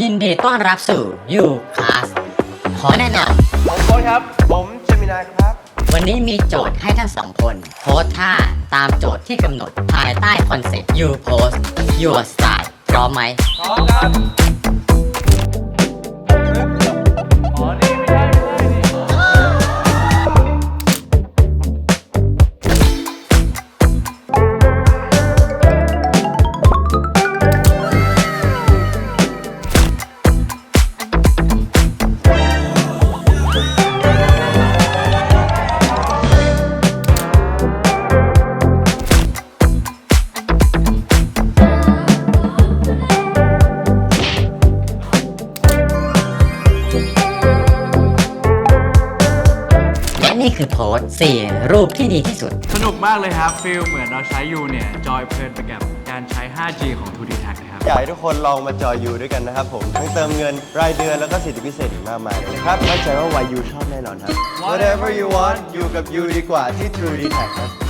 ยินดีต้อนรับสู่ยูคลาสขอแนะนผมโค้ชครับ ผมเจมินายครับำวันนี้มีโจทย์ให้ทั้งสองคน โพสท่าตามโจทย์ที่กำหนดภายใต้คอนเซ็ปต์ You Post Your Style พร้อมไหม พร้อมครับ นี่คือโพสสี่รูปที่ดีที่สุด สนุกมากเลยครับฟิลเหมือนเราใช้ยูเนี่ย จอยเพลินไปกับการใช้ 5G ของ 2D Tag นะครับ อยากให้ทุกคนลองมาจอยยูด้วยกันนะครับผม ทั้งเติมเงินรายเดือนแล้วก็สิทธิพิเศษอีกมากมายเลยนะครับมั่นใจว่า YU ชอบแน่นอนครับ Whatever you want อยู่กับยูดีกว่าที่ True d t a c ครับ